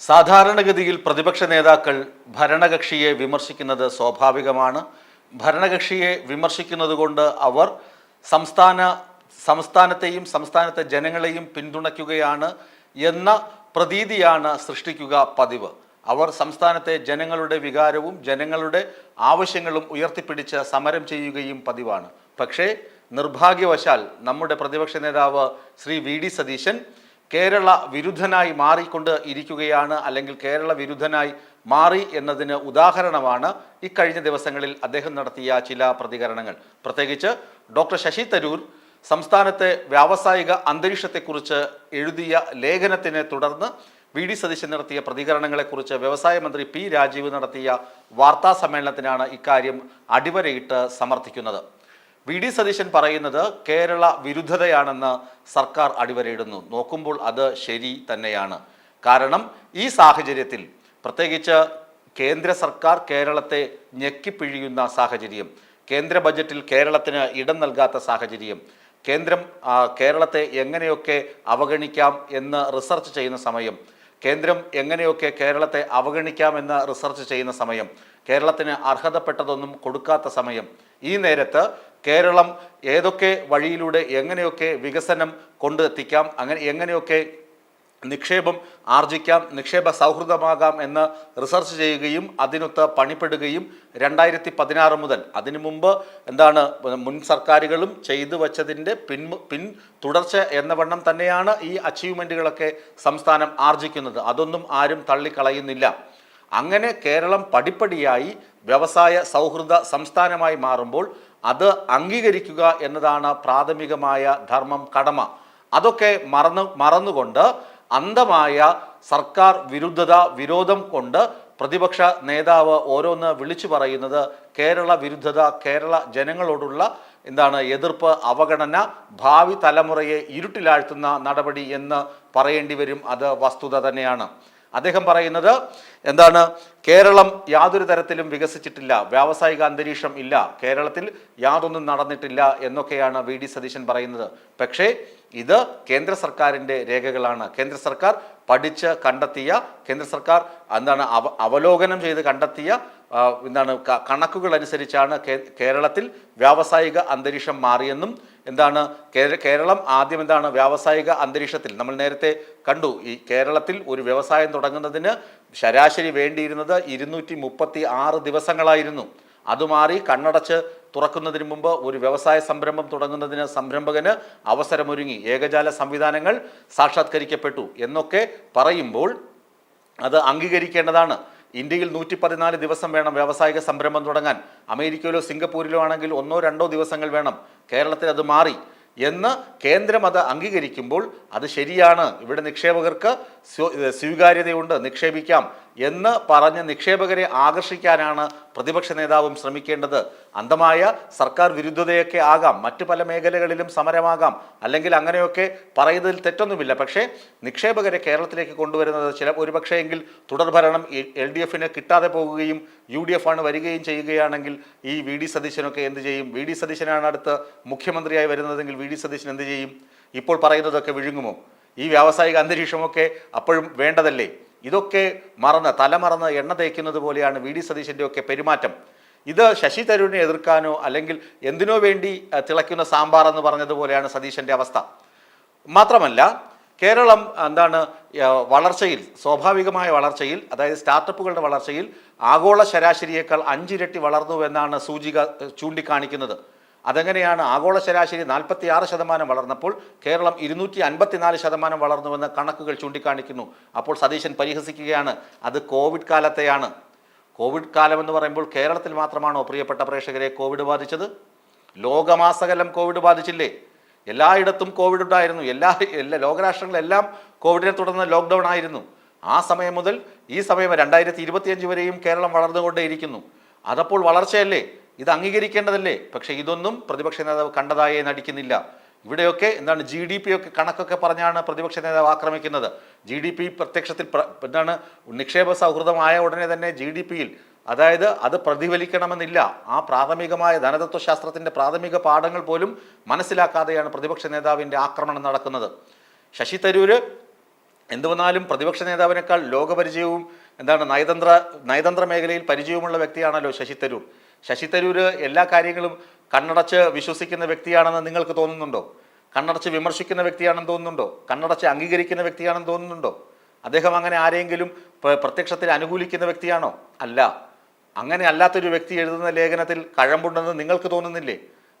സാധാരണഗതിയിൽ പ്രതിപക്ഷ നേതാക്കൾ ഭരണകക്ഷിയെ വിമർശിക്കുന്നത് സ്വാഭാവികമാണ്. ഭരണകക്ഷിയെ വിമർശിക്കുന്നത് കൊണ്ട് അവർ സംസ്ഥാന സംസ്ഥാനത്തെയും സംസ്ഥാനത്തെ ജനങ്ങളെയും പിന്തുണയ്ക്കുകയാണ് എന്ന പ്രതീതിയാണ് സൃഷ്ടിക്കുക പതിവ്. അവർ സംസ്ഥാനത്തെ ജനങ്ങളുടെ വികാരവും ജനങ്ങളുടെ ആവശ്യങ്ങളും ഉയർത്തിപ്പിടിച്ച് സമരം ചെയ്യുകയും പതിവാണ്. പക്ഷേ നിർഭാഗ്യവശാൽ നമ്മുടെ പ്രതിപക്ഷ നേതാവ് ശ്രീ വി ഡി സതീശൻ കേരള വിരുദ്ധനായി മാറിക്കൊണ്ട് ഇരിക്കുകയാണ് അല്ലെങ്കിൽ കേരള വിരുദ്ധനായി മാറി എന്നതിന് ഉദാഹരണമാണ് ഇക്കഴിഞ്ഞ ദിവസങ്ങളിൽ അദ്ദേഹം നടത്തിയ ചില പ്രതികരണങ്ങൾ. പ്രത്യേകിച്ച് ഡോക്ടർ ശശി തരൂർ സംസ്ഥാനത്തെ വ്യാവസായിക അന്തരീക്ഷത്തെക്കുറിച്ച് എഴുതിയ ലേഖനത്തിനെ തുടർന്ന് വി ഡി സതീശൻ നടത്തിയ പ്രതികരണങ്ങളെക്കുറിച്ച് വ്യവസായ മന്ത്രി പി രാജീവ് നടത്തിയ വാർത്താ സമ്മേളനത്തിനാണ് ഇക്കാര്യം അടിവരയിട്ട് സമർത്ഥിക്കുന്നത്. വി ഡി സതീശൻ പറയുന്നത് കേരള വിരുദ്ധതയാണെന്ന് സർക്കാർ അടിവരയിടുന്നു. നോക്കുമ്പോൾ അത് ശരി തന്നെയാണ്. കാരണം ഈ സാഹചര്യത്തിൽ പ്രത്യേകിച്ച് കേന്ദ്ര സർക്കാർ കേരളത്തെ ഞെക്കിപ്പിഴിയുന്ന സാഹചര്യം കേന്ദ്ര ബജറ്റിൽ കേരളത്തിന് ഇടം നൽകാത്ത സാഹചര്യം കേന്ദ്രം കേരളത്തെ എങ്ങനെയൊക്കെ അവഗണിക്കാം എന്ന് റിസർച്ച് ചെയ്യുന്ന സമയം കേന്ദ്രം എങ്ങനെയൊക്കെ കേരളത്തെ അവഗണിക്കാമെന്ന് റിസർച്ച് ചെയ്യുന്ന സമയം കേരളത്തിന് അർഹതപ്പെട്ടതൊന്നും കൊടുക്കാത്ത സമയം ഈ നേരത്ത് കേരളം ഏതൊക്കെ വഴിയിലൂടെ എങ്ങനെയൊക്കെ വികസനം കൊണ്ടെത്തിക്കാം അങ്ങനെ എങ്ങനെയൊക്കെ നിക്ഷേപം ആർജിക്കാം നിക്ഷേപ സൗഹൃദമാകാം എന്ന് റിസർച്ച് ചെയ്യുകയും അതിനൊത്ത് പണിപ്പെടുകയും രണ്ടായിരത്തി പതിനാറ് മുതൽ അതിനു മുമ്പ് എന്താണ് മുൻ സർക്കാരുകളും ചെയ്തു വച്ചതിന്റെ പിൻ പിൻ തുടർച്ച എന്ന വണ്ണം തന്നെയാണ് ഈ അച്ചീവ്മെന്റുകളൊക്കെ സംസ്ഥാനം ആർജിക്കുന്നത്. അതൊന്നും ആരും തള്ളിക്കളയുന്നില്ല. അങ്ങനെ കേരളം പടിപ്പടിയായി വ്യവസായ സൗഹൃദ സംസ്ഥാനമായി മാറുമ്പോൾ അത് അംഗീകരിക്കുക എന്നതാണ് പ്രാഥമികമായ ധർമ്മം കടമ. അതൊക്കെ മറന്നു മറന്നുകൊണ്ട് അന്ധമായ സർക്കാർ വിരുദ്ധത വിരോധം കൊണ്ട് പ്രതിപക്ഷ നേതാവ് ഓരോന്ന് വിളിച്ചു പറയുന്നത് കേരള വിരുദ്ധത കേരള ജനങ്ങളോടുള്ള എന്താണ് എതിർപ്പ് അവഗണന ഭാവി തലമുറയെ ഇരുട്ടിലാഴ്ത്തുന്ന നടപടി എന്ന് പറയേണ്ടി വരും. അത് വസ്തുത തന്നെയാണ്. അദ്ദേഹം പറയുന്നത് എന്താണ്? കേരളം യാതൊരു തരത്തിലും വികസിച്ചിട്ടില്ല. വ്യാവസായിക അന്തരീക്ഷം ഇല്ല. കേരളത്തിൽ യാതൊന്നും നടന്നിട്ടില്ല എന്നൊക്കെയാണ് വി ഡി സതീശൻ പറയുന്നത്. പക്ഷേ ഇത് കേന്ദ്ര സർക്കാരിന്റെ രേഖകളാണ്. കേന്ദ്ര സർക്കാർ പഠിച്ച് കണ്ടെത്തിയ കേന്ദ്ര സർക്കാർ എന്താണ് അവ അവലോകനം ചെയ്ത് കണ്ടെത്തിയ എന്താണ് കണക്കുകൾ അനുസരിച്ചാണ് കേരളത്തിൽ വ്യാവസായിക അന്തരീക്ഷം മാറിയെന്നും എന്താണ് കേരളം ആദ്യം എന്താണ് വ്യാവസായിക അന്തരീക്ഷത്തിൽ നമ്മൾ നേരത്തെ കണ്ടു. ഈ കേരളത്തിൽ ഒരു വ്യവസായം തുടങ്ങുന്നതിന് ശരാശരി വേണ്ടിയിരുന്നത് ഇരുന്നൂറ്റി മുപ്പത്തി ആറ് ദിവസങ്ങളായിരുന്നു അതുമാറി കണ്ണടച്ച് തുറക്കുന്നതിന് മുമ്പ് ഒരു വ്യവസായ സംരംഭം തുടങ്ങുന്നതിന് സംരംഭകന് അവസരമൊരുങ്ങി. ഏകജാല സംവിധാനങ്ങൾ സാക്ഷാത്കരിക്കപ്പെട്ടു എന്നൊക്കെ പറയുമ്പോൾ അത് അംഗീകരിക്കേണ്ടതാണ്. ഇന്ത്യയിൽ നൂറ്റി പതിനാല് ദിവസം വേണം വ്യാവസായിക സംരംഭം തുടങ്ങാൻ. അമേരിക്കയിലോ സിംഗപ്പൂരിലോ ആണെങ്കിൽ ഒന്നോ രണ്ടോ ദിവസങ്ങൾ വേണം. കേരളത്തിൽ അത് മാറി. എന്ന് കേന്ദ്രം അത് അംഗീകരിക്കുമ്പോൾ അത് ശരിയാണ്. ഇവിടെ നിക്ഷേപകർക്ക് സ്വീകാര്യതയുണ്ട് നിക്ഷേപിക്കാം എന്ന് പറഞ്ഞ് നിക്ഷേപകരെ ആകർഷിക്കാനാണ് പ്രതിപക്ഷ നേതാവും ശ്രമിക്കേണ്ടത്. അന്തമായ സർക്കാർ വിരുദ്ധതയൊക്കെ ആകാം മറ്റ് പല മേഖലകളിലും സമരമാകാം അല്ലെങ്കിൽ അങ്ങനെയൊക്കെ പറയുന്നതിൽ തെറ്റൊന്നുമില്ല. പക്ഷേ നിക്ഷേപകരെ കേരളത്തിലേക്ക് കൊണ്ടുവരുന്നത് ചില ഒരുപക്ഷേ എങ്കിൽ തുടർഭരണം എൽ ഡി എഫിന് കിട്ടാതെ പോകുകയും യു ഡി എഫ് ആണ് വരികയും ചെയ്യുകയാണെങ്കിൽ ഈ വി ഡി സതീശനൊക്കെ എന്ത് ചെയ്യും? വി ഡി സതീശനാണ് അടുത്ത് മുഖ്യമന്ത്രിയായി വരുന്നതെങ്കിൽ വി ഡി സതീശൻ എന്ത് ചെയ്യും? ഇപ്പോൾ പറയുന്നതൊക്കെ വിഴുങ്ങുമോ? ഈ വ്യാവസായിക അന്തരീക്ഷമൊക്കെ അപ്പോഴും വേണ്ടതല്ലേ? ഇതൊക്കെ മറന്ന് തലമറന്ന് എണ്ണ തേക്കുന്നത് പോലെയാണ് വി ഡി സതീശന്റെ ഒക്കെ പെരുമാറ്റം. ഇത് ശശി തരൂരിനെ എതിർക്കാനോ അല്ലെങ്കിൽ എന്തിനോ വേണ്ടി തിളയ്ക്കുന്ന സാമ്പാർ എന്ന് പറഞ്ഞതുപോലെയാണ് സതീശന്റെ അവസ്ഥ. മാത്രമല്ല കേരളം എന്താണ് വളർച്ചയിൽ സ്വാഭാവികമായ വളർച്ചയിൽ അതായത് സ്റ്റാർട്ടപ്പുകളുടെ വളർച്ചയിൽ ആഗോള ശരാശരിയേക്കാൾ അഞ്ചിരട്ടി വളർന്നു എന്നാണ് സൂചിക ചൂണ്ടിക്കാണിക്കുന്നത്. അതെങ്ങനെയാണ് ആഗോള ശരാശരി നാൽപ്പത്തി ആറ് ശതമാനം വളർന്നപ്പോൾ കേരളം ഇരുന്നൂറ്റി അൻപത്തിനാല് ശതമാനം വളർന്നുവെന്ന് കണക്കുകൾ ചൂണ്ടിക്കാണിക്കുന്നു. അപ്പോൾ സതീശൻ പരിഹസിക്കുകയാണ്. അത് കോവിഡ് കാലത്തെയാണ്. കോവിഡ് കാലം എന്ന് പറയുമ്പോൾ കേരളത്തിൽ മാത്രമാണോ പ്രിയപ്പെട്ട പ്രേക്ഷകരെ കോവിഡ് ബാധിച്ചത്? ലോകമാസകലം കോവിഡ് ബാധിച്ചില്ലേ? എല്ലായിടത്തും കോവിഡ് ഉണ്ടായിരുന്നു. എല്ലാ എല്ലാ ലോകരാഷ്ട്രങ്ങളെല്ലാം കോവിഡിനെ തുടർന്ന് ലോക്ക്ഡൗൺ ആയിരുന്നു. ആ സമയം മുതൽ ഈ സമയം രണ്ടായിരത്തി ഇരുപത്തിയഞ്ച് വരെയും കേരളം വളർന്നുകൊണ്ടേയിരിക്കുന്നു. അതപ്പോൾ വളർച്ചയല്ലേ? ഇത് അംഗീകരിക്കേണ്ടതല്ലേ? പക്ഷേ ഇതൊന്നും പ്രതിപക്ഷ നേതാവ് കണ്ടതായേ നടിക്കുന്നില്ല. ഇവിടെയൊക്കെ എന്താണ് ജി ഡി പി ഒക്കെ കണക്കൊക്കെ പറഞ്ഞാണ് പ്രതിപക്ഷ നേതാവ് ആക്രമിക്കുന്നത്. ജി ഡി പി പ്രത്യക്ഷത്തിൽ എന്താണ് നിക്ഷേപ സൗഹൃദമായ ഉടനെ തന്നെ ജി ഡി പിയിൽ അതായത് അത് പ്രതിഫലിക്കണമെന്നില്ല. ആ പ്രാഥമികമായ ധനതത്വശാസ്ത്രത്തിന്റെ പ്രാഥമിക പാഠങ്ങൾ പോലും മനസ്സിലാക്കാതെയാണ് പ്രതിപക്ഷ നേതാവിന്റെ ആക്രമണം നടക്കുന്നത്. ശശി തരൂര് എന്തുവന്നാലും പ്രതിപക്ഷ നേതാവിനേക്കാൾ ലോകപരിചയവും എന്താണ് നയതന്ത്ര നയതന്ത്ര മേഖലയിൽ പരിചയവുമുള്ള വ്യക്തിയാണല്ലോ ശശി തരൂർ. ശശി തരൂർ എല്ലാ കാര്യങ്ങളും കണ്ണടച്ച് വിശ്വസിക്കുന്ന വ്യക്തിയാണെന്ന് നിങ്ങൾക്ക് തോന്നുന്നുണ്ടോ? കണ്ണടച്ച് വിമർശിക്കുന്ന വ്യക്തിയാണെന്ന് തോന്നുന്നുണ്ടോ? കണ്ണടച്ച് അംഗീകരിക്കുന്ന വ്യക്തിയാണെന്ന് തോന്നുന്നുണ്ടോ? അദ്ദേഹം അങ്ങനെ ആരെങ്കിലും പ്രത്യക്ഷത്തിൽ അനുകൂലിക്കുന്ന വ്യക്തിയാണോ? അല്ല. അങ്ങനെ അല്ലാത്തൊരു വ്യക്തി എഴുതുന്ന ലേഖനത്തിൽ കഴമ്പുണ്ടെന്ന് നിങ്ങൾക്ക് തോന്നുന്നില്ലേ?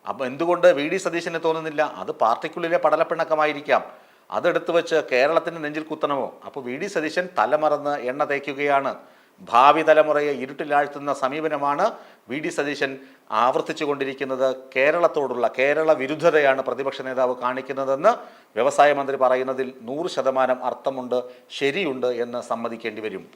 അപ്പം എന്തുകൊണ്ട് വി ഡി സതീശന് തോന്നുന്നില്ല? അത് പാർട്ടിക്കുള്ളിലെ പടലപ്പിണക്കമായിരിക്കാം. അതെടുത്ത് വെച്ച് കേരളത്തിന്റെ നെഞ്ചിൽ കുത്തണമോ? അപ്പോൾ വി ഡി സതീശൻ തലമറന്ന് എണ്ണ തേക്കുകയാണ്. ഭാവി തലമുറയെ ഇരുട്ടിലാഴ്ത്തുന്ന സമീപനമാണ് വി ഡി സതീശൻ ആവർത്തിച്ചു കൊണ്ടിരിക്കുന്നത് കേരളത്തോടുള്ള കേരള വിരുദ്ധതയാണ് പ്രതിപക്ഷ നേതാവ് കാണിക്കുന്നതെന്ന് വ്യവസായ മന്ത്രി പറയുന്നതിൽ നൂറ് ശതമാനം അർത്ഥമുണ്ട് ശരിയുണ്ട് എന്ന് സമ്മതിക്കേണ്ടി വരും.